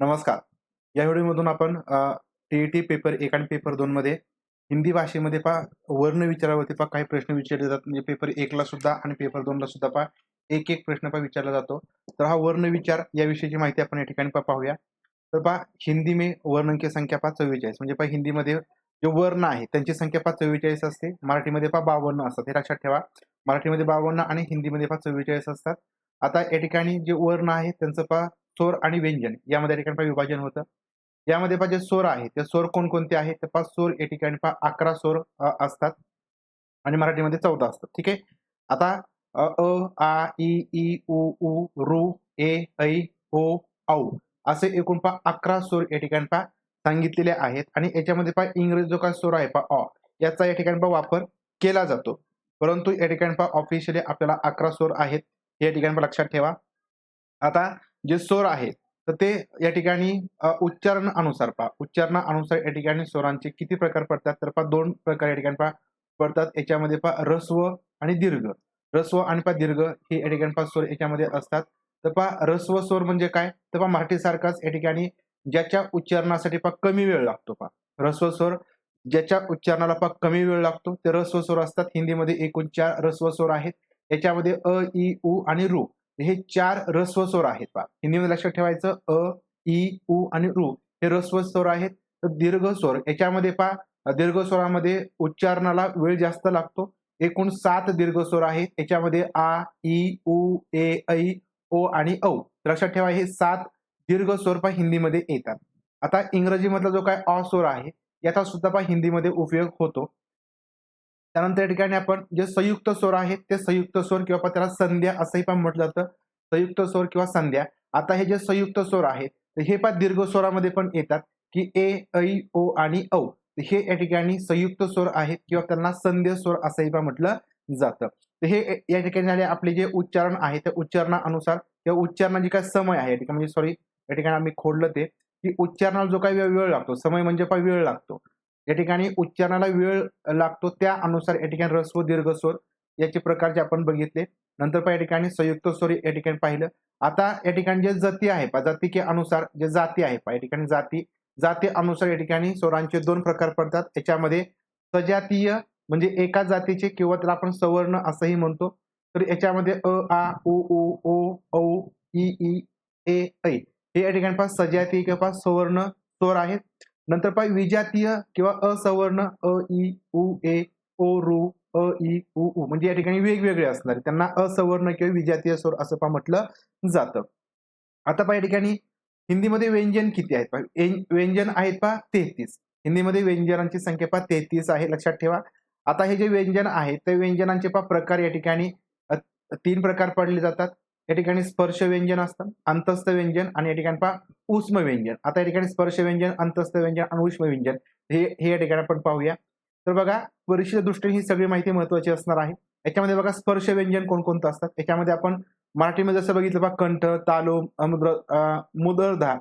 नमस्कार. या व्हिडिओमधून आपण टी टी पेपर एक आणि पेपर दोन मध्ये हिंदी भाषेमध्ये पा वर्ण विचारावरती पा काही प्रश्न विचारले जातात. म्हणजे पेपर एकला सुद्धा आणि पेपर दोनला सुद्धा पा एक एक प्रश्न पा विचारला जातो. तर हा वर्ण विचार या विषयीची माहिती आपण या ठिकाणी पा पाहूया. तर पा हिंदी मे वर्णांची संख्या पा चव्वेचाळीस. म्हणजे पा हिंदीमध्ये जे वर्ण आहे त्यांची संख्या पा चव्वेचाळीस असते. मराठीमध्ये पा बावन्न असतात. हे लक्षात ठेवा. मराठीमध्ये बावन्न आणि हिंदीमध्ये पा चव्वेचाळीस असतात. आता या ठिकाणी जे वर्ण आहे त्यांचं पा स्वर आणि व्यंजन यामध्ये ठिकाणी विभाजन होतं. यामध्ये पाहिजे जे स्वर आहे ते स्वर कोणकोणते आहेत? तर पाच स्वर या ठिकाणी पहा अकरा स्वर असतात. आणि मराठीमध्ये चौदा असतात ठीक आहे? आता अ अ, आ इ ई उ उ रू ए ऐ ओ औ असे एकूण पहा अकरा स्वर या ठिकाणी पहा सांगितलेले आहेत. आणि याच्यामध्ये पहा इंग्रजी जो काय स्वर आहे पहा ऑ याचा या ठिकाणी पहा वापर केला जातो. परंतु या ठिकाणी पहा ऑफिशियली आपल्याला अकरा स्वर आहेत. या ठिकाणी लक्षात ठेवा. आता जे स्वर आहेत तर ते या ठिकाणी उच्चारण उच्चारणानुसार पहा. उच्चारणानुसार या ठिकाणी स्वरांचे किती प्रकार पडतात? तर पहा दोन प्रकार या ठिकाणी पहा पडतात. याच्यामध्ये पहा रस्व आणि दीर्घ. रस्व आणि पहा दीर्घ हे या ठिकाणी पहा स्वर याच्यामध्ये असतात. तर पहा रस्व स्वर म्हणजे काय? तर पहा मराठीसारखाच या ठिकाणी ज्याच्या उच्चारणासाठी पहा कमी वेळ लागतो पहा. रस्व स्वर ज्याच्या उच्चारणाला पहा कमी वेळ लागतो ते रस्व स्वर असतात. हिंदीमध्ये एकूण चार रस्व स्वर आहेत. याच्यामध्ये अ ई उ आणि रू. हे चार रस्व स्वर आहेत पहा. हिंदीमध्ये लक्षात ठेवायचं अ ई उ आणि रू हे रस्व स्वर आहेत. तर दीर्घ स्वर याच्यामध्ये पहा दीर्घ स्वरामध्ये उच्चारणाला वेळ जास्त लागतो. एकूण सात दीर्घ स्वर आहेत. याच्यामध्ये आ ई उ ए ऐ ओ आणि औ. लक्षात ठेवा हे सात दीर्घ स्वर पहा हिंदीमध्ये येतात. आता इंग्रजीमधला जो काय अ स्वर आहे याचा सुद्धा पहा हिंदीमध्ये उपयोग होतो. त्यानंतर या ठिकाणी आपण जे संयुक्त स्वर आहेत ते संयुक्त स्वर किंवा पहा त्याला संध्या असंही पण म्हटलं जातं. संयुक्त स्वर किंवा संध्या. आता हे जे संयुक्त स्वर आहेत तर हे पण दीर्घ स्वरामध्ये पण येतात की ए ऐ ओ आणि औ. हे या ठिकाणी संयुक्त स्वर आहेत किंवा त्यांना संध्य स्वर असंही पण म्हटलं जातं. तर हे या ठिकाणी झाले आपले जे उच्चारण आहे त्या उच्चारणानुसार किंवा उच्चारणाची काय समय आहे या ठिकाणी म्हणजे सॉरी या ठिकाणी आम्ही खोडलं ते की उच्चारणाला जो काही वेळ वेळ लागतो समय म्हणजे पण वेळ लागतो. या ठिकाणी उच्चारणाला वेळ लागतो त्या अनुसार या ठिकाणी रस्व दीर्घ स्वर याचे प्रकार जे आपण बघितले. नंतर पण या ठिकाणी संयुक्त स्वर या ठिकाणी पाहिलं. आता या ठिकाणी जे जाती आहे पा जाती के अनुसार जे जाती आहे पा या ठिकाणी जाती. जाती अनुसार या ठिकाणी स्वरांचे दोन प्रकार पडतात. याच्यामध्ये सजातीय म्हणजे एका जातीचे किंवा त्याला आपण सवर्ण असंही म्हणतो. तर याच्यामध्ये अ आ उ उ ओ औ ई ई ए ऐ हे या ठिकाणी पास सजातीय किंवा सवर्ण स्वर आहेत. नंतर पाय विजातीय किंवा असवर्ण अ ई उ ए ओ रू अ ई उ उ. म्हणजे या ठिकाणी वेगवेगळे असणार. त्यांना असवर्ण किंवा विजातीय स्वर असं पहा म्हटलं जातं. आता पहा या ठिकाणी हिंदीमध्ये व्यंजन किती आहेत पहा. व्यंजन आहेत पहा तेहतीस. हिंदीमध्ये व्यंजनांची संख्या पहा तेहतीस आहे. लक्षात ठेवा. आता हे जे व्यंजन आहेत ते व्यंजनांचे पहा प्रकार या ठिकाणी तीन प्रकार पडले जातात. या ठिकाणी स्पर्श व्यंजन असतं अंतस्थ व्यंजन आणि या ठिकाणी पहा उष्म व्यंजन. आता या ठिकाणी स्पर्श व्यंजन अंतस्थ व्यंजन आणि उष्म व्यंजन हे हे या ठिकाणी आपण पाहूया. तर बघा परीक्षेच्या दृष्टीने ही सगळी माहिती महत्वाची असणार आहे. याच्यामध्ये बघा स्पर्श व्यंजन कोणकोणतं असतात? याच्यामध्ये आपण मराठीमध्ये जसं बघितलं बघा कंठ तालू अमुद्र मुदरधा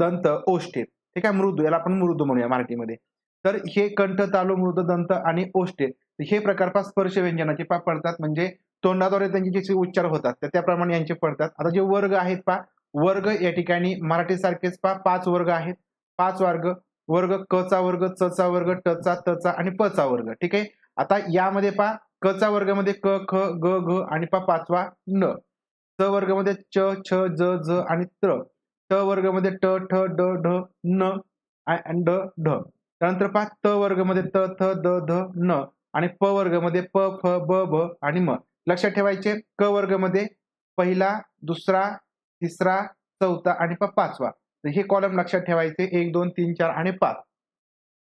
दंत ओष्ठे. ठीक आहे मृदू याला आपण मृदू म्हणूया मराठीमध्ये. तर हे कंठ तालू मृद दंत आणि ओष्ठे. हे प्रकार पा स्पर्श व्यंजनाचे पा पडतात. म्हणजे तोंडाद्वारे त्यांचे जे उच्चार होतात तर त्याप्रमाणे यांचे पडतात. आता जे वर्ग आहेत पा वर्ग या ठिकाणी मराठी सारखेच पा पाच वर्ग आहेत. पाच वर्ग वर्ग क चा वर्ग च चा वर्ग ट चा त चा आणि प चा वर्ग ठीक आहे? आता यामध्ये पा क चा वर्गामध्ये क ख ग घ आणि पा पाचवा न. च वर्गामध्ये च छ ज ज आणि त्र. ट वर्गमध्ये ट ठ ड ढ न ड ढ. त्यानंतर पहा त वर्गमध्ये त थ द ध न आणि प वर्गमध्ये प फ ब भ आणि म. लक्षात ठेवायचे क वर्गमध्ये पहिला दुसरा तिसरा चौथा आणि प पाचवा. तर हे कॉलम लक्षात ठेवायचे एक दोन तीन चार आणि पाच.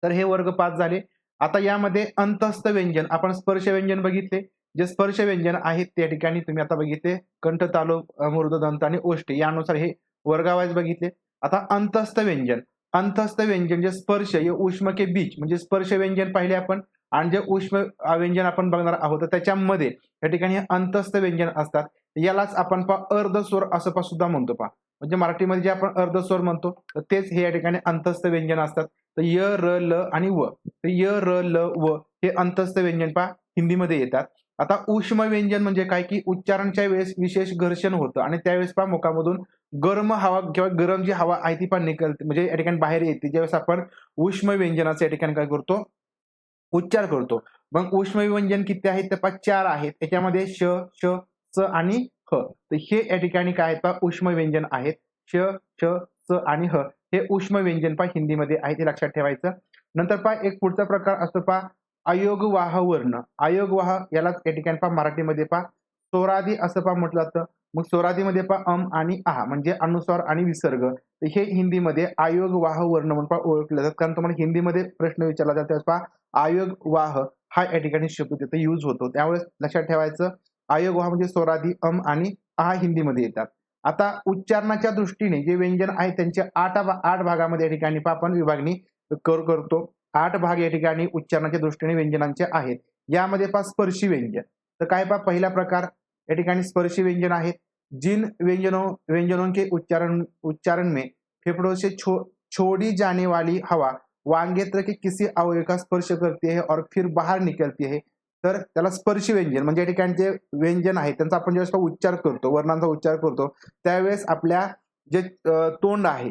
तर हे वर्ग पाच झाले. आता यामध्ये अंतस्थ व्यंजन आपण स्पर्श व्यंजन बघितले. जे स्पर्श व्यंजन आहेत त्या ठिकाणी तुम्ही आता बघितले कंठ तालु मृद दंत आणि ओष्टे यानुसार हे वर्गावाईज बघितले. आता अंतस्थ व्यंजन अंतस्थ व्यंजन जे स्पर्श हे उष्म के बीच म्हणजे स्पर्श व्यंजन पाहिले आपण. आणि जे उष्म व्यंजन आपण बघणार आहोत तर त्याच्यामध्ये या ठिकाणी हे अंतस्थ व्यंजन असतात. यालाच आपण पा अर्ध स्वर असं पा सुद्धा म्हणतो पा म्हणजे मराठीमध्ये जे आपण अर्ध स्वर म्हणतो तर तेच हे या ठिकाणी अंतस्थ व्यंजन असतात. तर य र ल आणि व. तर य र ल व हे अंतस्थ व्यंजन पा हिंदीमध्ये येतात. आता उष्म व्यंजन म्हणजे काय? की उच्चारणच्या वेळेस विशेष घर्षण होतं आणि त्यावेळेस पहा मुखामधून गरम हवा किंवा गरम जी हवा आहे ती पण निकलते म्हणजे या ठिकाणी बाहेर येते. ज्यावेळेस आपण उष्म व्यंजनाचं या ठिकाणी काय करतो उच्चार करतो. मग उष्म व्यंजन किती आहेत तर चार आहेत त्याच्यामध्ये श श च आणि ह. तर हे या ठिकाणी काय आहेत? पहा उष्म व्यंजन आहेत. श श च आणि ह. हे उष्म व्यंजन पहा हिंदीमध्ये आहे ते लक्षात ठेवायचं. नंतर पहा एक पुढचा प्रकार असतो पहा अयोगवाह वर्ण अयोगवाह यालाच या ठिकाणी पहा मराठीमध्ये पहा सोरादी असं पहा म्हटलं जातं. मग सोरादीमध्ये पहा अम आणि आ म्हणजे अनुस्वार आणि विसर्ग. तर हे हिंदीमध्ये आयोग वाह वर्ण म्हणून पहा ओळखले जातात कारण तुम्हाला हिंदीमध्ये प्रश्न विचारला जातो पा आयोग वाह हा या ठिकाणी शब्द तिथे यूज होतो. त्यावेळेस लक्षात ठेवायचं आयोग वाह म्हणजे स्वराधी अम आणि आ हिंदीमध्ये येतात. आता उच्चारणाच्या दृष्टीने जे व्यंजन आहे त्यांचे आठ आठ भागामध्ये या ठिकाणी पहा आपण विभागणी कर करतो. आठ भाग या ठिकाणी उच्चारणाच्या दृष्टीने व्यंजनांचे आहेत. यामध्ये पहा स्पर्शी व्यंजन. तर काय पहा पहिला प्रकार या ठिकाणी स्पर्शी व्यंजन आहेत जिन व्यंजनों व्यंजनों के उच्चारण उच्चारण में फेफड़ों से छो, छोड़ी जाने वाली हवा वांगेत्र की किसी अवयव का स्पर्श करती है और फिर बाहर निकलती है तर त्याला स्पर्शी व्यंजन म्हणजे या ठिकाणी जे व्यंजन आहे. त्यांचा आपण ज्यावेळेस उच्चार करतो वर्णांचा उच्चार करतो त्यावेळेस आपल्या जे तोंड आहे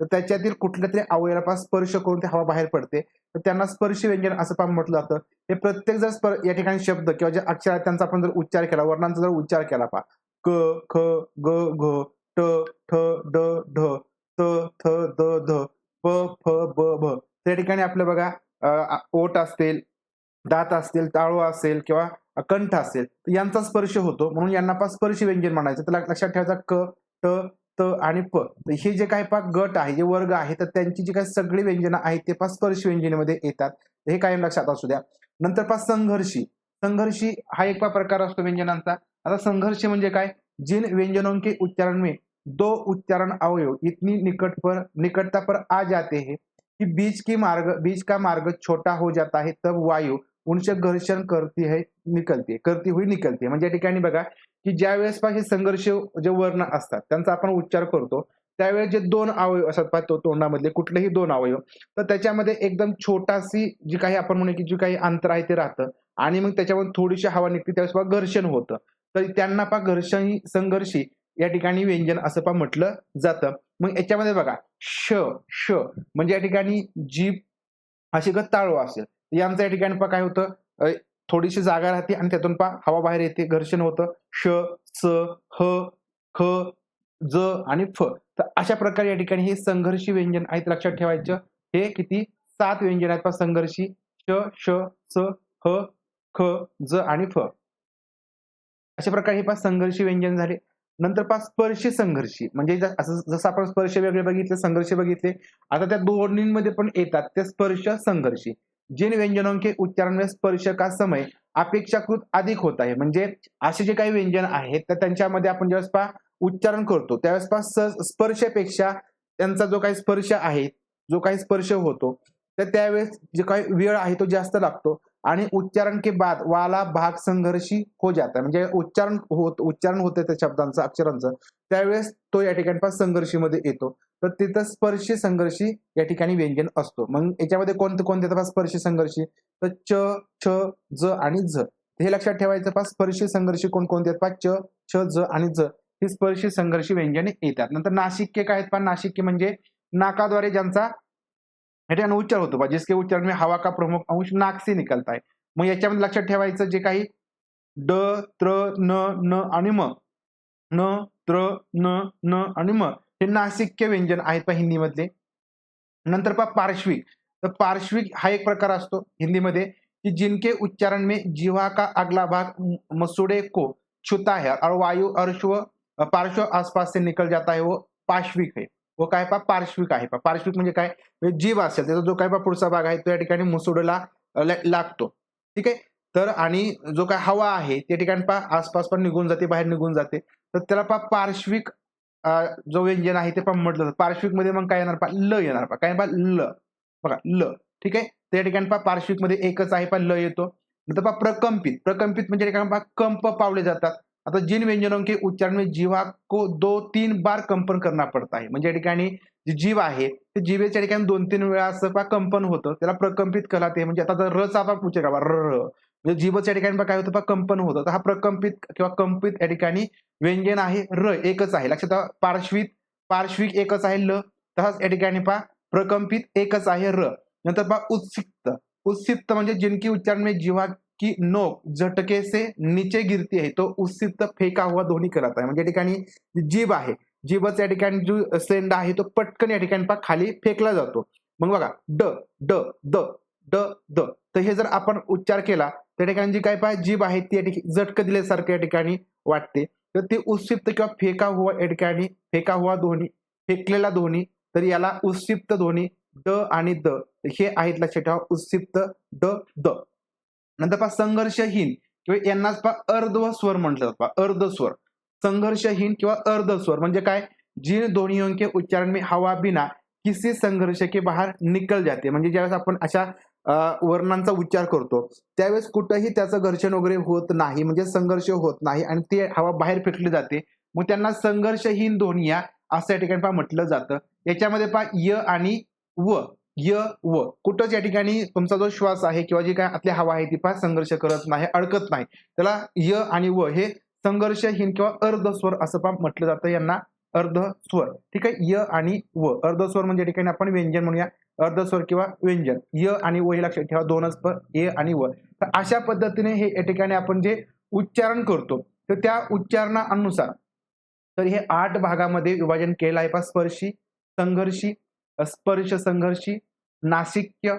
तर त्याच्यातील कुठल्या तरी अवयवाला स्पर्श करून ती हवा बाहेर पडते. तर त्यांना स्पर्शी व्यंजन असं पण म्हटलं जातं. हे प्रत्येक जर स्पर या ठिकाणी शब्द किंवा जे अक्षर आहेत त्यांचा आपण जर उच्चार केला वर्णांचा जर उच्चार केला पहा. क ख ग घ ट ठ ड ढ त थ द ध प फ ब भ. त्या ठिकाणी आपलं बघा ओट असतील दात असतील ताळू असेल किंवा कंठ असेल तर यांचा स्पर्श होतो. म्हणून यांना पण स्पर्श व्यंजन म्हणायचं. तर लक्षात ठेवायचं क ट त आणि प. हे जे काही पा गट आहे जे वर्ग आहे तर त्यांची जी काही सगळी व्यंजनं आहेत ते पा स्पर्श व्यंजनेमध्ये येतात. हे कायम लक्षात असू द्या. नंतर पा संघर्षी. संघर्षी हा एक पा प्रकार असतो व्यंजनांचा. आता संघर्ष म्हणजे काय? जिन व्यंजनों के उच्चारण में दो उच्चारण अवयव. इतनी निकट पर निकटता पर आ जाते हैं. कि बीच की मार्ग बीच का मार्ग छोटा हो जाता है तब वायु उनसे घर्षण करती है निकलते करती हुई निकलते म्हणजे या ठिकाणी बघा की ज्या वेळेस पहा हे संघर्ष जे वर्ण असतात त्यांचा आपण उच्चार करतो त्यावेळेस जे दोन अवयव असतात पाहतो तो तोंडामधले कुठलेही दोन अवयव तर त्याच्यामध्ये एकदम छोटासी जी काही आपण म्हणू की जी काही अंतर आहे ते राहतं. आणि मग त्याच्यामध्ये थोडीशी हवा निघते त्यावेळेस घर्षण होतं. तर त्यांना पहा घर्षण ही संघर्षी या ठिकाणी व्यंजन असं पहा म्हटलं जातं. मग याच्यामध्ये बघा श श म्हणजे या ठिकाणी जीभ अशी गत ताळू असेल यांचं या ठिकाणी पहा काय होतं थोडीशी जागा राहते आणि त्यातून पहा हवा बाहेर येते घर्षण होतं. श स ह ख ज आणि फ. तर अशा प्रकारे या ठिकाणी हे संघर्षी व्यंजन आहेत लक्षात ठेवायचं. हे किती? सात व्यंजन आहेत पहा संघर्षी. श श स ह ख ज आणि फ. अशा प्रकारे हे पहा संघर्षी व्यंजन झाले. नंतर पहा स्पर्शी संघर्षी. म्हणजे असं जसं आपण स्पर्श वेगळे बघितले संघर्ष बघितले आता त्या दोन्हींमध्ये पण येतात ते स्पर्श संघर्षी. जिन व्यंजनों हो के उच्चारण में स्पर्श का समय अपेक्षाकृत अधिक होत आहे. म्हणजे असे जे काही व्यंजन आहेत तर त्यांच्यामध्ये आपण ज्यावेळेस पहा उच्चारण करतो त्यावेळेस पहा स- स्पर्शापेक्षा त्यांचा जो काही स्पर्श आहे जो काही स्पर्श होतो तर त्यावेळेस जे काही वेळ आहे तो जास्त लागतो. आणि उच्चारण के बाद वाला भाग संघर्षी हो जाता है. म्हणजे उच्चारण होत उच्चारण होते त्या शब्दांचं अक्षरांचं. त्यावेळेस तो या ठिकाणी पास संघर्षीमध्ये येतो. तर तिथं स्पर्शी संघर्षी या ठिकाणी व्यंजन असतो. मग याच्यामध्ये कोणते कोणते येतात स्पर्शी संघर्षी? तर च छ ज आणि झ. हे लक्षात ठेवायचं पा स्पर्शी संघर्षी कोण कोणते आहेत पा च छ ज आणि झ. ही स्पर्शी संघर्षी व्यंजने येतात. नंतर नाशिक्य काय आहेत पा नाशिक्य म्हणजे नाकाद्वारे ज्यांचा या ठिकाणी उच्चार होतो बा. जिसके उच्चारण में हवा का प्रमुख अंश नाक से निकलता है. मग याच्यामध्ये लक्षात ठेवायचं जे काही ड त्र न न आणि म. न त्र न न आणि म. हे नासिक्य व्यंजन आहेत पहा हिंदीमधले. नंतर पहा पार्श्विक. तर पार्श्विक हा एक प्रकार असतो हिंदीमध्ये की जिनके उच्चारण में जीवा का अगला भाग म- मसूड़े को छूता है और वायु अर्श्व पार्श्व आसपास से निकल जाता है वो पार्श्विक है. व काय पहा पार्श्विक आहे पहा. पार्श्विक म्हणजे काय? जीभ जीव असेल त्याचा जो काय पहा पुढचा भाग आहे तो या ठिकाणी मुसुडला लागतो. ठीक आहे? तर आणि जो काय हवा आहे त्या ठिकाणी पहा आसपास पण निघून जाते बाहेर निघून जाते. तर त्याला पहा पार्श्विक जो व्यंजन आहे ते पण म्हटलं जातं. पार्श्विकमध्ये मग काय येणार पहा? ल येणार पहा. काय पहा? ल. बघा ल. ठीक आहे? त्या ठिकाणी पहा पार्श्विकमध्ये एकच आहे पहा ल येतो. नंतर पहा प्रकंपित. प्रकंपित म्हणजे या ठिकाणी पहा? कंप पावले जातात. आता जिन व्यंजनों के उच्चारण म्हणजे में जीवा को दो तीन बार कंपन करना पडता है म्हणजे या ठिकाणी जी जीव आहे ते जीवेच्या ठिकाणी दोन तीन वेळा असं पहा कंपन होतं. त्याला प्रकंपित कला ते म्हणजे आता जर रचा आपण पूचे का र म्हणजे जीवच्या ठिकाणी काय होतं कंपन होतं. तर हा प्रकंपित किंवा कंपित या ठिकाणी व्यंजन आहे र एकच आहे. लक्षात पार्श्विक पार्श्विक एकच आहे ल. तसाच या ठिकाणी पहा प्रकंपित एकच आहे र. नंतर पहा उत्सिक्त. उत्सिक्त म्हणजे जिनकी उच्चारण म्हणजे में जीवा की नो झटके से नीचे गिरती आहे. तो उत्सिक्त फेका हुआ ध्वनी करत आहे. म्हणजे या ठिकाणी जीभ आहे जीभच या ठिकाणी जो सेंड आहे तो पटकन या ठिकाणी पा खाली फेकला जातो. मग बघा ड ड द ड द. तर हे जर आपण उच्चार केला त्या ठिकाणी जी काय पाय जीभ आहे ती या ठिकाणी झटक दिल्यासारखं या ठिकाणी वाटते. तर ते उत्सिप्त किंवा फेका हुआ या ठिकाणी फेका हुआ ध्वनी फेकलेला ध्वनी तर याला उत्सिप्त ध्वनी ड आणि द. हे आहेत लक्षात ठेवा उत्सिप्त ड द. नंतर पहा संघर्षहीन किंवा यांनाच पहा अर्धस्वर म्हटलं जातं पहा अर्धस्वर. संघर्षहीन किंवा अर्धस्वर म्हणजे काय? जिन ध्वनियों के उच्चारण में हवा बिना किसी संघर्ष के बाहेर निकल जाते. म्हणजे ज्यावेळेस आपण अशा वर्णांचा उच्चार करतो त्यावेळेस कुठंही त्याचं घर्षण वगैरे होत नाही. म्हणजे संघर्ष होत नाही आणि ती हवा बाहेर फेकली जाते. मग त्यांना संघर्षहीन ध्वनी असं या ठिकाणी पहा म्हटलं जातं. याच्यामध्ये पहा य आणि व. य व. कुठंच या ठिकाणी तुमचा जो श्वास आहे किंवा जी काय आपली हवा आहे ती फार संघर्ष करत नाही अडकत नाही. त्याला य आणि व हे संघर्षहीन किंवा अर्धस्वर असं पण म्हटलं जातं यांना अर्धस्वर. ठीक आहे? य आणि व. अर्धस्वर म्हणजे या ठिकाणी आपण व्यंजन म्हणूया. अर्धस्वर किंवा व्यंजन. य आणि व हे लक्षात ठेवा दोनच प ए आणि व. तर अशा पद्धतीने हे या ठिकाणी आपण जे उच्चारण करतो तर त्या उच्चारणानुसार तर हे आठ भागामध्ये विभाजन केलं आहे पा स्पर्शी संघर्षी स्पर्श संघर्षी नाशिक्य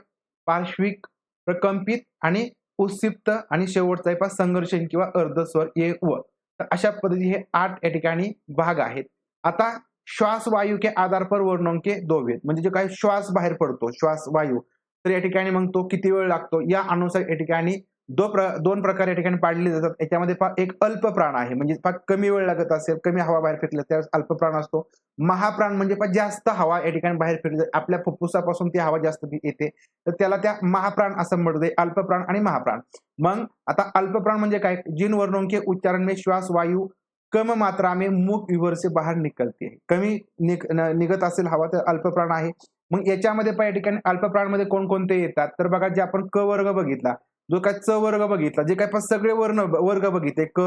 पार्श्विक प्रकंपित आणि उत्सिप्त आणि शेवटचा आहे पहा संघर्षहीन किंवा अर्धस्वर ए व तर अशा पद्धती हे आठ या ठिकाणी भाग आहेत. आता श्वास वायू के आधार पर वर्णों के दो म्हणजे जो काही श्वास बाहेर पडतो श्वास वायू तर या ठिकाणी मग तो किती वेळ लागतो? या अनुसार या ठिकाणी दो प्र दोन प्रकार या ठिकाणी पाडले जातात. याच्यामध्ये एक अल्प प्राण आहे. म्हणजे फार कमी वेळ लागत असेल कमी हवा बाहेर फेकली त्यावेळेस अल्प प्राण असतो. महाप्राण म्हणजे पहा जास्त हवा या ठिकाणी बाहेर फेकली जाते. आपल्या फुफ्फुसापासून ती हवा जास्त येते. तर त्याला त्या महाप्राण असं म्हणते म्हणजे अल्पप्राण आणि महाप्राण. मग आता अल्पप्राण म्हणजे काय? जिन वर्णोंके उच्चारण मे श्वास वायू कम मात्रा में मुख विवर से बाहेर निकलते. कमी निघत असेल हवा तर अल्पप्राण आहे. मग याच्यामध्ये पण या ठिकाणी अल्पप्राणमध्ये कोणकोणते येतात? तर बघा जे आपण क वर्ग बघितला. जो काय च वर्ग बघितला जे काय पण सगळे वर्ण वर्ग बघितले क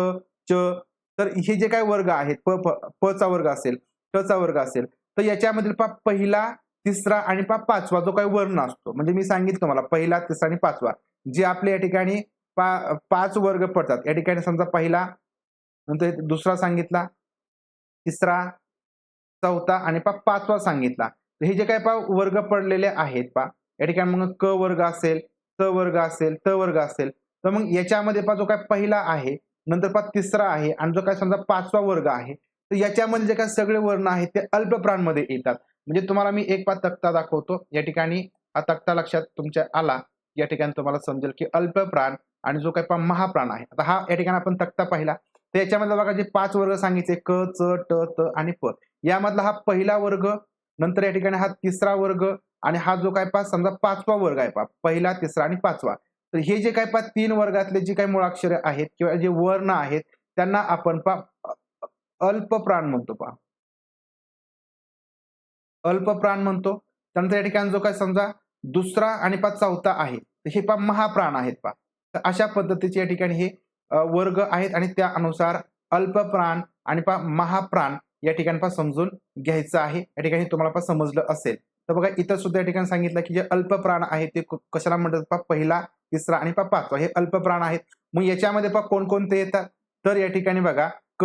च तर हे जे काय वर्ग आहेत प प- प चा वर्ग असेल ट चा वर्ग असेल तर याच्यामधील पा पहिला तिसरा आणि पा पाचवा जो काही वर्ण असतो म्हणजे मी सांगितलं तुम्हाला पहिला तिसरा आणि पाचवा जे आपले या ठिकाणी पा पाच वर्ग पडतात. या ठिकाणी समजा पहिला नंतर दुसरा सांगितला तिसरा चौथा आणि पा पाचवा सांगितला. तर हे जे काय पा वर्ग पडलेले आहेत पा या ठिकाणी मग क वर्ग असेल च वर्ग असेल त वर्ग असेल. तर मग याच्यामध्ये पा जो काय पहिला आहे नंतर पा तिसरा आहे आणि जो काय समजा पाचवा वर्ग आहे तर याच्यामध्ये जे काय सगळे वर्ण आहेत ते अल्पप्राणमध्ये येतात. म्हणजे तुम्हाला मी एक पा तक्ता दाखवतो. या ठिकाणी हा तक्ता लक्षात तुमच्या आला. या ठिकाणी तुम्हाला समजेल की अल्पप्राण आणि जो काही पा महाप्राण आहे. आता हा या ठिकाणी आपण तक्ता पाहिला. तर याच्यामधला बघा जे पाच वर्ग सांगितले क च ट त आणि प. यामधला हा पहिला वर्ग नंतर या ठिकाणी हा तिसरा वर्ग आणि हा जो काय पाच समजा पाचवा वर्ग आहे पा पहिला तिसरा आणि पाचवा. तर हे जे काय पा तीन वर्गातले जे काही मुळाक्षरे आहेत किंवा जे वर्ण आहेत त्यांना आपण पा अल्पप्राण म्हणतो पा अल्पप्राण म्हणतो. त्यानंतर या ठिकाणी जो काय समजा दुसरा आणि पा चौथा आहे. तर हे पा महाप्राण आहेत पा तर अशा पद्धतीचे या ठिकाणी हे वर्ग आहेत आणि त्या अनुसार अल्पप्राण आणि पा महाप्राण या ठिकाणी पा समजून घ्यायचं आहे. या ठिकाणी तुम्हाला पा समजलं असेल. तर बघा इथं सुद्धा या ठिकाणी सांगितलं की जे अल्पप्राण आहे ते क- कशाला म्हणतात? पा पहिला तिसरा आणि पा पाचवा हे अल्पप्राण आहेत. मग याच्यामध्ये पा कोणकोणते येतात? तर या ठिकाणी बघा क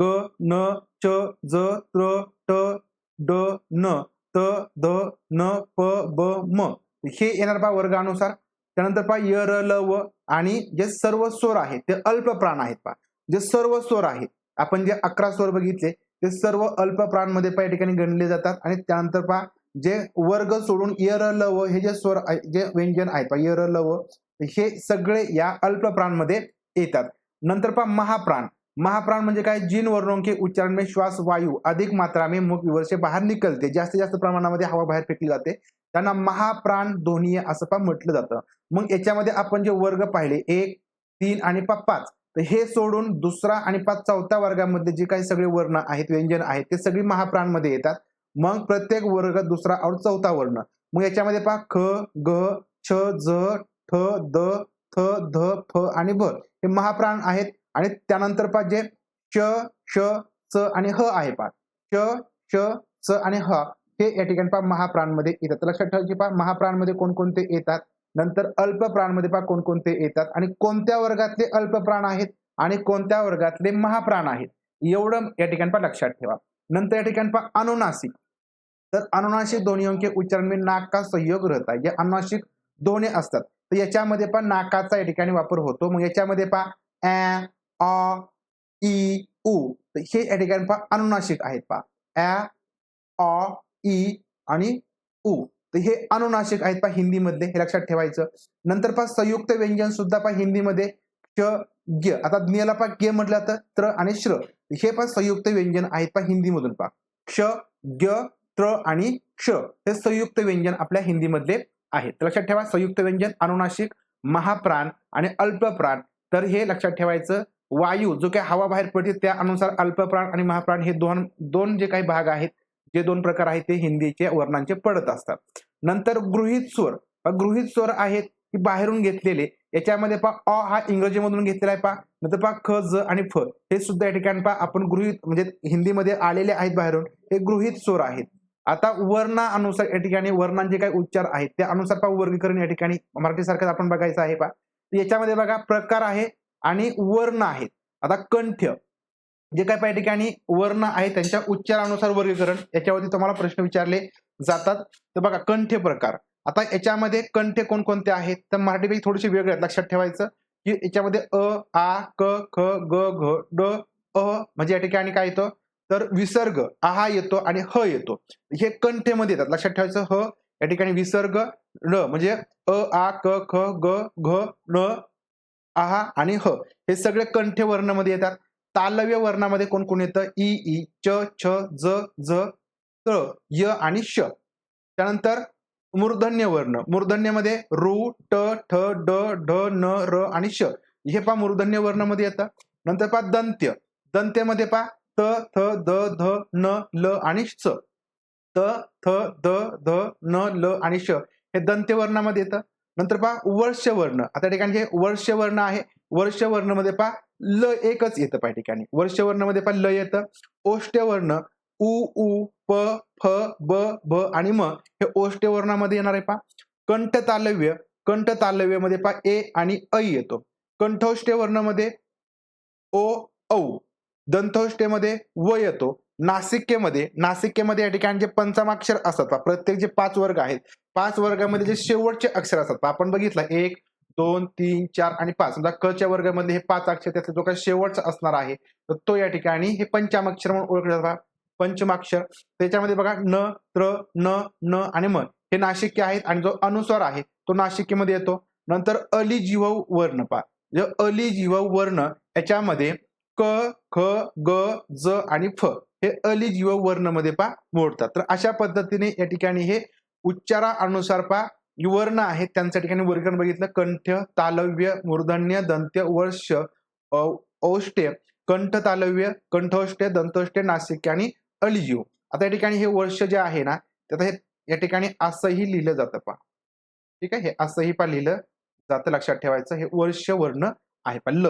ग न च ज त्र ट ड न त ध न प ब म. हे येणार पा वर्गानुसार. त्यानंतर पहा य र ल व आणि जे सर्व स्वर आहेत ते अल्प प्राण आहेत पहा. जे सर्व स्वर आहेत आपण जे अकरा स्वर बघितले ते सर्व अल्प प्राणमध्ये पहा या ठिकाणी गणले जातात. आणि त्यानंतर पहा जे वर्ग सोडून इयर लव हे जे स्वर आहे- जे व्यंजन आहेत पहा य र हे सगळे या अल्प प्राणमध्ये येतात. नंतर पहा महाप्राण. महाप्राण म्हणजे काय? जिन वर्णों के उच्चारण में श्वास वायू अधिक मात्रा में मुख विवर से बाहेर निकलते. जास्तीत जास्त प्रमाणामध्ये हवा बाहेर फेकली जाते. त्यांना महाप्राण ध्वनीय असं पा म्हटलं जातं. मग याच्यामध्ये आपण जे वर्ग पाहिले एक तीन आणि पाच. तर हे सोडून दुसरा आणि पाच चौथ्या वर्गामध्ये जे काही सगळे वर्ण आहेत व्यंजन आहेत ते सगळी महाप्राणमध्ये येतात. मग प्रत्येक वर्ग दुसरा और चौथा वर्ण. मग याच्यामध्ये पहा ख ग छ ज ठ द थ ध फ आणि भ हे महाप्राण आहेत. आणि त्यानंतर पहा जे च श च आणि ह आहे पहा. च श च आणि ह हे या ठिकाणी पहा महाप्राणमध्ये येतात. लक्षात ठेवा की पहा महाप्राणमध्ये कोणकोणते येतात. नंतर अल्प प्राणमध्ये पहा कोणकोणते येतात. आणि कोणत्या वर्गातले अल्प प्राण आहेत? आणि कोणत्या वर्गातले महाप्राण आहेत? एवढं या ठिकाणी पहा लक्षात ठेवा. नंतर या ठिकाणी पहा अनुनासिक. तर अनुनाशिक दोन्ही अंकी उच्चारण मी नाक का सहयोग रहता जे अनुनाशिक दोन्ही असतात. तर याच्यामध्ये पण नाकाचा या ठिकाणी वापर होतो. मग याच्यामध्ये पहा ऍ अ ई उ. तर हे या ठिकाणी पहा अनुनाशिक आहेत पहा. ऍ अ ई आणि उ. तर हे अनुनाशिक आहेत पहा हिंदीमधले. हे लक्षात ठेवायचं. नंतर पहा संयुक्त व्यंजन सुद्धा पहा हिंदीमध्ये. क्ष ग आता ज्ञला पा गे म्हटलं तर त्र आणि श्र. हे पण संयुक्त व्यंजन आहेत पहा हिंदीमधून पहा. क्ष ग त्र आणि क्ष हे संयुक्त व्यंजन आपल्या हिंदीमधले आहेत. लक्षात ठेवा संयुक्त व्यंजन अनुनाशिक महाप्राण आणि अल्पप्राण. तर हे लक्षात ठेवायचं वायू जो काही हवा बाहेर पडते त्यानुसार अल्पप्राण आणि महाप्राण हे दोन दोन जे काही भाग आहेत जे दोन प्रकार आहेत ते हिंदीचे वर्णांचे पडत असतात. नंतर गृहित स्वर. गृहित स्वर आहेत की बाहेरून घेतलेले. याच्यामध्ये पहा अ हा इंग्रजीमधून घेतलेला आहे पहा. नंतर पहा ख ज आणि फ. हे सुद्धा या ठिकाणी पहा आपण गृहित म्हणजे हिंदीमध्ये आलेले आहेत बाहेरून. हे गृहित स्वर आहेत. आता वर्णानुसार या ठिकाणी वर्णांचे काही उच्चार आहेत त्यानुसार पहा वर्गीकरण या ठिकाणी. मराठी सारखं आपण बघायचं आहे पहा. याच्यामध्ये बघा प्रकार आहे आणि वर्ण आहेत. आता कंठ. जे काय पहा या ठिकाणी वर्ण आहेत त्यांच्या उच्चारानुसार वर्गीकरण. याच्यावरती तुम्हाला प्रश्न विचारले जातात. तर बघा कंठ प्रकार. आता याच्यामध्ये कंठ कोणकोणते आहेत? तर मराठीपैकी थोडेसे वेगळे आहेत. लक्षात ठेवायचं की याच्यामध्ये अ आ क ख ग घ ड अ म्हणजे या ठिकाणी काय येतं? तर विसर्ग आहा हा येतो आणि ह येतो. हे कंठेमध्ये येतात. लक्षात ठेवायचं ह या ठिकाणी विसर्ग ड म्हणजे अ आ क ख ग घ न आहा आणि ह. हे सगळे कंठे वर्णामध्ये येतात. तालव्य वर्णामध्ये कोण कोण येतं? इ ई च छ ज ज त य आणि श. त्यानंतर मूर्धन्य वर्ण. मूर्धन्यमध्ये रु ट ठ ड ढ न र आणि श. हे पहा मूर्धन्य वर्णामध्ये येतं. नंतर पहा दंत्य. दंत्यमध्ये पहा त थ द ध न ल आणि च त थ द ध न ल आणि श. हे दंत्यवर्णामध्ये येतं. नंतर पहा वर्ष वर्ण आता ठिकाणी हे वर्ष वर्ण आहे वर्ष वर्णामध्ये पहा ल एकच येतं पहा ठिकाणी. वर्ष वर्णामध्ये पहा ल येतं. ओष्टवर्ण उ उ प फ ब भ आणि म हे ओष्ट वर्णामध्ये येणार आहे पहा. कंठ तालव्य कंठ तालव्यमध्ये पहा ए आणि ऐ येतो. कंठोष्ट वर्णामध्ये ओ औ. दंतोष्टेमध्ये व येतो. नासिकेमध्ये नासिकेमध्ये या ठिकाणी जे पंचमाक्षर असतात प्रत्येक जे पाच वर्ग आहेत पाच वर्गामध्ये जे शेवटचे अक्षर असतात आपण बघितलं एक दोन तीन चार आणि पाच. समजा क च्या वर्गामध्ये हे पाच अक्षर त्यातला जो काही शेवटचा असणार आहे तर तो या ठिकाणी हे पंचमाक्षर म्हणून ओळखले जातात पंचमाक्षर. त्याच्यामध्ये बघा न त्र न न आणि म. हे नाशिक्य आहेत आणि जो अनुस्वार आहे तो नाशिकेमध्ये येतो. नंतर अलिजीव वर्ण पा म्हणजे अलिजीव वर्ण याच्यामध्ये क ख ग ज आणि फ हे अलिजीव वर्णमध्ये पा मोडतात. तर अशा पद्धतीने या ठिकाणी हे उच्चारानुसार पा वर्ण आहेत त्यांच्या ठिकाणी वर्गीकरण बघितलं. कंठ तालव्य मूर्धन्य दंत्य वर्ष औ- औष्ट्य कंठ तालव्य कंठोष्टे दंतोष्टे नासिक आणि अलिजीव आता या ठिकाणी हे वर्ष जे आहे ना त्यात हे या ठिकाणी असंही लिहिलं जातं पा ठीक आहे? हे असंही पा लिहिलं जातं. लक्षात ठेवायचं. हे वर्ष वर्ण आहे पा ल.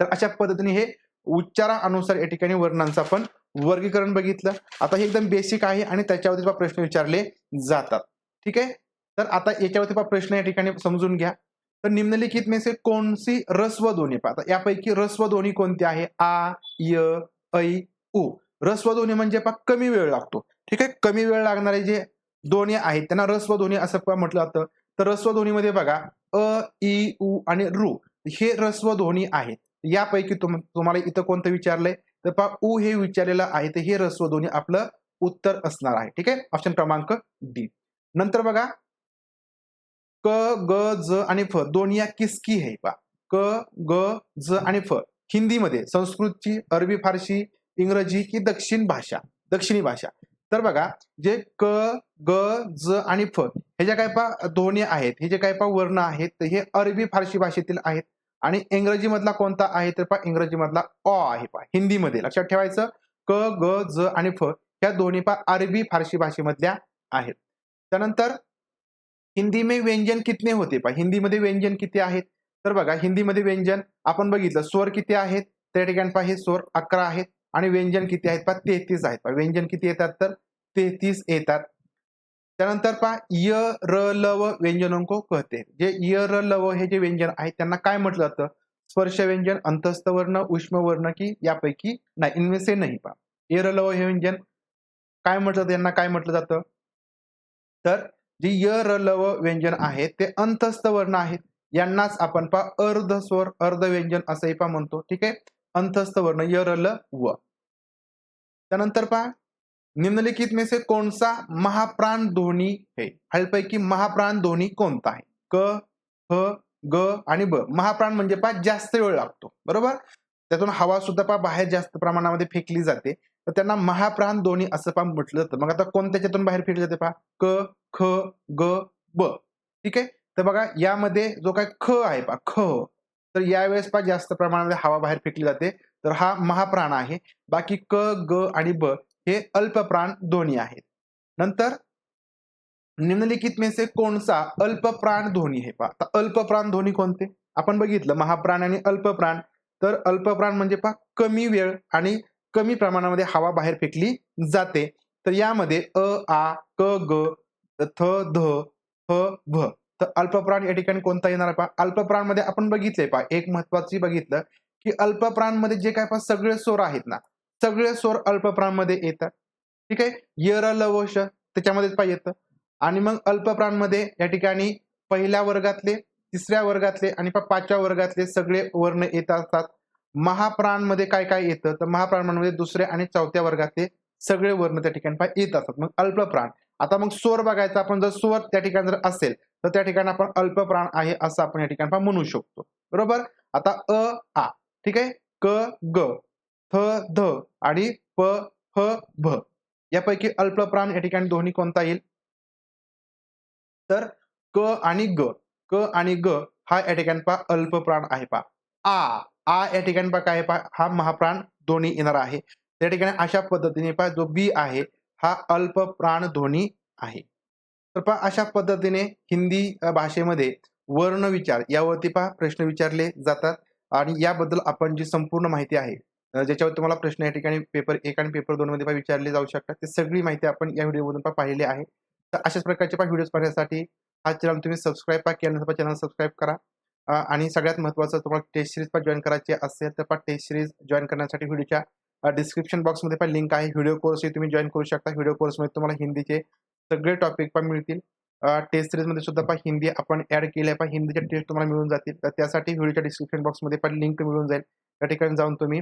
तर अशा पद्धतीने हे उच्चारानुसार या ठिकाणी वर्णांचं आपण वर्गीकरण बघितलं. आता हे एकदम बेसिक आहे आणि त्याच्यावरती पहा प्रश्न विचारले जातात. ठीक आहे? तर आता याच्यावरती पहा प्रश्न या ठिकाणी समजून घ्या. तर निम्नलिखित मेसे से कौन रस्व ध्वनी पहा यापैकी रस्व ध्वनी कोणती आहे? आ य ऐ उ. रस्व ध्वनी म्हणजे पहा कमी वेळ लागतो. ठीक आहे? कमी वेळ लागणारे जे ध्वनी आहेत त्यांना रस्व ध्वनी असं म्हटलं जातं. तर रस्व ध्वनीमध्ये बघा अ ई उ आणि रु हे रस्व ध्वनी आहेत. यापैकी तुम तुम्हाला इथं कोणतं विचारलंय? तर पहा उ हे विचारलेलं आहे तर हे रस्व दोन्ही आपलं उत्तर असणार आहे. ठीक आहे? ऑप्शन क्रमांक डी नंतर बघा. क ग ज आणि फ दोन या किसकी आहे पा क ग ज आणि फ. हिंदीमध्ये संस्कृतची अरबी फारसी इंग्रजी की दक्षिण भाषा दक्षिणी भाषा. तर बघा जे क ग ज आणि फ हे जे काय पा ध्वनी आहेत हे जे काय पा वर्ण आहेत हे अरबी फारसी भाषेतील आहेत. आणि इंग्रजी मधला कोणता आहे तर पहा इंग्रजी मधला अ आहे पहा हिंदीमध्ये. लक्षात ठेवायचं क ग ज आणि फ या दोन्ही पा अरबी फारसी भाषेमधल्या आहेत. त्यानंतर हिंदी में व्यंजन कितने होते पहा हिंदीमध्ये व्यंजन किती आहेत? तर बघा हिंदीमध्ये व्यंजन आपण बघितलं स्वर किती आहेत? त्या ठिकाणी पहा हे स्वर अकरा आहेत आणि व्यंजन किती आहेत? पहा तेहतीस आहेत. पहा व्यंजन किती येतात तर? तेहतीस येतात. त्यानंतर पहा य र ल व व्यंजनों कहते जे य र ल व हे जे व्यंजन आहेत त्यांना काय म्हटलं जातं? स्पर्श व्यंजन अंतस्थ वर्ण उष्म वर्ण की यापैकी नाही इनवेसे से नाही पहा. य र ल व हे व्यंजन काय म्हटलं जातं? यांना काय म्हटलं जातं? तर जे य र ल व व्यंजन आहेत ते अंतस्थ वर्ण आहेत. यांनाच आपण पहा अर्ध स्वर अर्ध व्यंजन असंही पहा म्हणतो. ठीक आहे? अंतस्थ वर्ण य र ल व त्यानंतर पहा निम्नलिखित में से कौन सा महाप्राण ध्वनी है? खालीलपैकी महाप्राण ध्वनी कोणता आहे क ह ग आणि ब. महाप्राण म्हणजे पा जास्त वेळ लागतो. बरोबर? त्यातून हवा सुद्धा पहा बाहेर जास्त प्रमाणामध्ये फेकली जाते. तर त्यांना महाप्राण ध्वनी असं पहा म्हटलं जातं. मग आता कोणत्याच्यातून बाहेर फेकली जाते पहा? क ख ग ब. ठीक आहे? तर बघा यामध्ये जो काय ख आहे पहा ख. तर यावेळेस पा जास्त प्रमाणामध्ये हवा बाहेर फेकली जाते. तर हा महाप्राण आहे. बाकी क ग आणि ब. हे अल्पप्राण ध्वनी आहेत. नंतर निम्नलिखित में से कोणसा अल्पप्राण ध्वनी आहे? पहा आता अल्पप्राण ध्वनी कोणते? आपण बघितलं महाप्राण आणि अल्पप्राण. तर अल्पप्राण म्हणजे पहा कमी वेळ आणि कमी प्रमाणामध्ये हवा बाहेर फेकली जाते. तर यामध्ये अ आ क ग थ ध ह भ. तर अल्पप्राण या ठिकाणी कोणता येणार पहा? अल्पप्राणमध्ये आपण बघितले पहा एक महत्वाची बघितलं की अल्पप्राणमध्ये जे काय पहा सगळे स्वर आहेत ना सगळे स्वर अल्पप्राणमध्ये येतात. ठीक आहे? यर लवश त्याच्यामध्येच पाहिजे येतं. आणि मग अल्पप्राणमध्ये या ठिकाणी पहिल्या वर्गातले तिसऱ्या वर्गातले आणि पाचव्या वर्गातले सगळे वर्ण येत असतात. महाप्राणमध्ये काय काय येतं? तर महाप्राणमध्ये दुसरे दुसऱ्या आणि चौथ्या वर्गातले सगळे वर्ण त्या ठिकाणी येत असतात. मग अल्पप्राण. आता मग स्वर बघायचा आपण जर स्वर त्या ठिकाणी जर असेल तर त्या ठिकाणी आपण अल्पप्राण आहे असं आपण या ठिकाणी म्हणू शकतो. बरोबर? आता अ आ. ठीक आहे? क ग. थ ध आणि प फ भ. यापैकी अल्पप्राण या ठिकाणी ध्वनी कोणता येईल? तर क आणि ग. क आणि ग हा या ठिकाणी पहा अल्पप्राण आहे पहा. आ आ या ठिकाणी पहा काय पा हा महाप्राण ध्वनी येणार आहे. त्या ठिकाणी अशा पद्धतीने पहा जो बी आहे हा अल्पप्राण ध्वनी आहे. तर पहा अशा पद्धतीने हिंदी भाषेमध्ये वर्ण विचार यावरती पहा प्रश्न विचारले जातात. आणि याबद्दल आपण जी संपूर्ण माहिती आहे ज्याच्यावर तुम्हाला प्रश्न या ठिकाणी पेपर एक आणि पेपर दोन मध्ये विचारले जाऊ शकतात. ते सगळी माहिती आपण या व्हिडिओमधून पण पाहिली आहे. तर अशाच प्रकारचे पण व्हिडिओज पाहण्यासाठी हा चॅनल तुम्ही सबस्क्राईब पहा केल्यानंतर चॅनल सबस्क्राईब करा. आणि सगळ्यात महत्त्वाचं तुम्हाला टेस्ट सिरीज पण जॉईन करायची असेल तर पण टेस्ट सिरीज जॉईन करण्यासाठी व्हिडिओच्या डिस्क्रिप्शन बॉक्समध्ये पण लिंक आहे. व्हिडिओ कोर्सही तुम्ही जॉईन करू शकता. व्हिडिओ कोर्समध्ये तुम्हाला हिंदीचे सगळे टॉपिक पण मिळतील. टेस्ट सिरीजमध्ये सुद्धा पण हिंदी आपण ऍड आहे पण हिंदीचे टेस्ट तुम्हाला मिळून जातील. तर त्यासाठी व्हिडिओच्या डिस्क्रिप्शन बॉक्समध्ये पण लिंक मिळून जाईल. त्या ठिकाणी जाऊन तुम्ही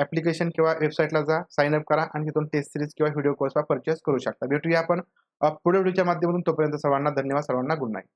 ऍप्लिकेशन किंवा वेबसाईटला जा साइन अप करा आणि तिथून टेस्ट सिरीज किंवा व्हिडिओ कोर्सला परचेस करू शकता. भेटूया आपण पुढे व्हिडिओच्या माध्यमातून. तोपर्यंत सर्वांना धन्यवाद. सर्वांना गुड नाईट